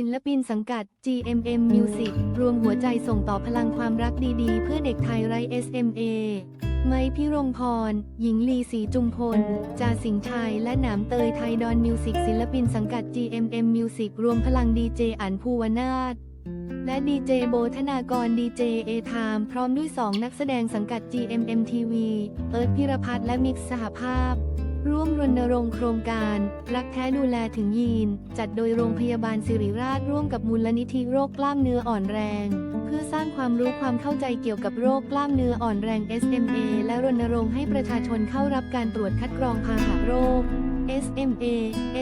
ศิลปินสังกัด GMM Music รวมหัวใจส่งต่อพลังความรักดีๆ เพื่อเด็กไทยไร้ SMA ไม้พิรมพร หญิงลีศรีจุมพล จาสิงห์ชัย และหนามเตยไทยดอนมิวสิกศิลปินสังกัด GMM Music รวมพลังดีเจอันภูวนาถและดีเจโบธนากรดีเจเอทามพร้อมด้วย 2 นักแสดงสังกัด GMM TV เอิร์ธพิรพัฒน์และมิกซ์สหภาพ ร่วมรณรงค์โครงการ รักแท้ดูแลถึงยีน จัดโดยโรงพยาบาลสิริราชร่วมกับมูลนิธิโรคกล้ามเนื้ออ่อนแรง เพื่อสร้างความรู้ความเข้าใจเกี่ยวกับโรคกล้ามเนื้ออ่อนแรง SMA และรณรงค์ให้ประชาชนเข้ารับการตรวจคัดกรองพาหะโรค SMA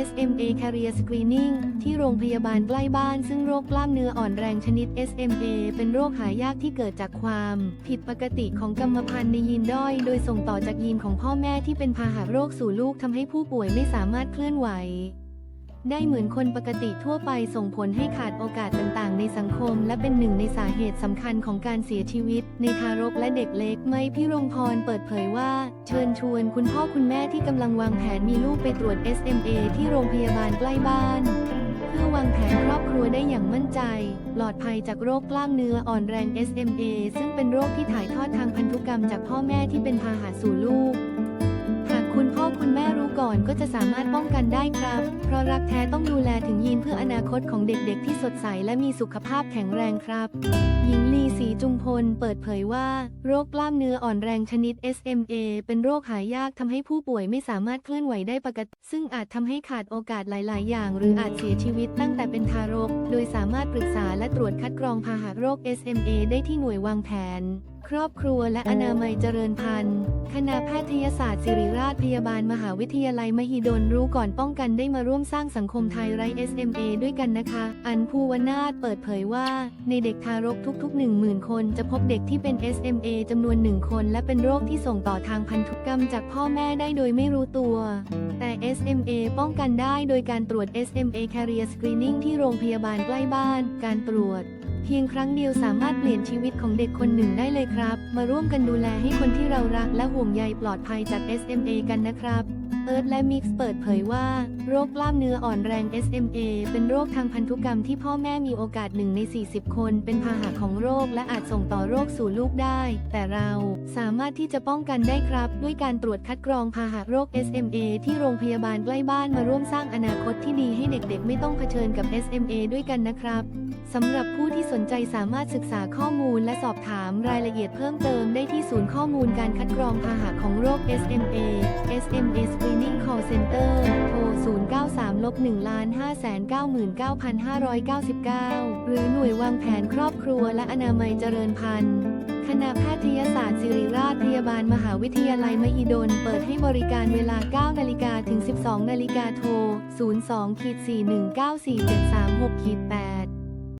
SMA Career Screening ที่โรงพยาบาลใกล้บ้าน ซึ่งโรคกล้ามเนื้ออ่อนแรงชนิด SMA เป็นโรคหายากที่เกิดจากความ ผิดปกติของกรรมพันธุ์ในยีนด้อย โดยส่งต่อจากยีนของพ่อแม่ที่เป็นพาหะโรคสู่ลูกทำให้ผู้ป่วยไม่สามารถเคลื่อนไหว ได้เหมือนคนปกติทั่วไปส่งผลให้ขาดโอกาสต่างๆ ในสังคม และเป็นหนึ่งในสาเหตุสำคัญของการเสียชีวิต ในทารกและเด็กเล็ก ไม้พิรมพรเปิดเผยว่า เชิญชวนคุณพ่อคุณแม่ที่กำลังวางแผนมีลูกไปตรวจ SMA ที่โรงพยาบาลใกล้บ้าน เพื่อวางแผนครอบครัวได้อย่างมั่นใจปลอดภัยจากโรคกล้ามเนื้ออ่อนแรง SMA ซึ่งเป็นโรคที่ถ่ายทอดทางพันธุกรรมจากพ่อแม่ที่เป็นพาหะสู่ลูก คุณพ่อคุณแม่รู้ก่อนก็จะสามารถป้องกันได้ครับ เพราะรักแท้ต้องดูแลถึงยีนเพื่ออนาคตของเด็กๆ ที่สดใสและมีสุขภาพแข็งแรงครับ หญิงลีศรีจุมพลเปิดเผยว่า โรคกล้ามเนื้ออ่อนแรงชนิด SMA เป็นโรคหายากทำให้ผู้ป่วยไม่สามารถเคลื่อนไหวได้ปกติ ซึ่งอาจทำให้ขาดโอกาสหลาย ๆ อย่าง หรืออาจเสียชีวิตตั้งแต่เป็นทารก โดยสามารถปรึกษาและตรวจคัดกรองพาหะโรค SMA ได้ที่หน่วยวางแผน ครอบครัวและอนามัยเจริญพันธุ์ คณะแพทยศาสตร์ศิริราชพยาบาลมหาวิทยาลัยมหิดลรู้ก่อนป้องกันได้มาร่วมสร้างสังคมไทยไร้ SMA ด้วยกันนะคะ อันภูวนาถเปิดเผยว่า ในเด็กทารกทุกๆ 10,000 คนจะพบเด็กที่เป็น SMA จำนวนหนึ่งคน และเป็นโรคที่ส่งต่อทางพันธุกรรมจากพ่อแม่ได้โดยไม่รู้ตัว แต่ SMA ป้องกันได้โดยการตรวจ SMA Carrier Screening ที่โรงพยาบาลใกล้บ้าน การตรวจ เพียงครั้งเดียวสามารถเปลี่ยนชีวิตของเด็กคนหนึ่งได้เลยครับ มาร่วมกันดูแลให้คนที่เรารักและห่วงใยปลอดภัยจาก SMA กันนะครับ เอิร์ธและมิกซ์เปิดเผยว่า โรคกล้ามเนื้ออ่อนแรง SMA เป็นโรคทางพันธุกรรมที่พ่อแม่มีโอกาสหนึ่งใน 40 คน เป็นพาหะของโรคและอาจส่งต่อโรคสู่ลูกได้ แต่เราสามารถที่จะป้องกันได้ครับ ด้วยการตรวจคัดกรองพาหะโรค SMA ที่โรงพยาบาลใกล้บ้านมาร่วมสร้างอนาคตที่ดีให้เด็กๆ ไม่ต้องเผชิญกับ SMA ด้วยกันนะครับสำหรับผู้ที่สนใจสามารถศึกษาข้อมูลและสอบถามรายละเอียดเพิ่มเติมได้ที่ศูนย์ข้อมูลการคัดกรองพาหะของโรค SMA SMAS Screening Call Center โทร 093ลบ1 5 9 9 599 หรือหน่วยวางแผนครอบครัวและอนามัยเจริญพันธุ์ คณะแพทยศาสตร์ศิริราชพยาบาลมหาวิทยาลัยมหิดล เปิดให้บริการเวลา 9 นาฬิกาถึง 12 นาฬิกาโทร 02 4194736 8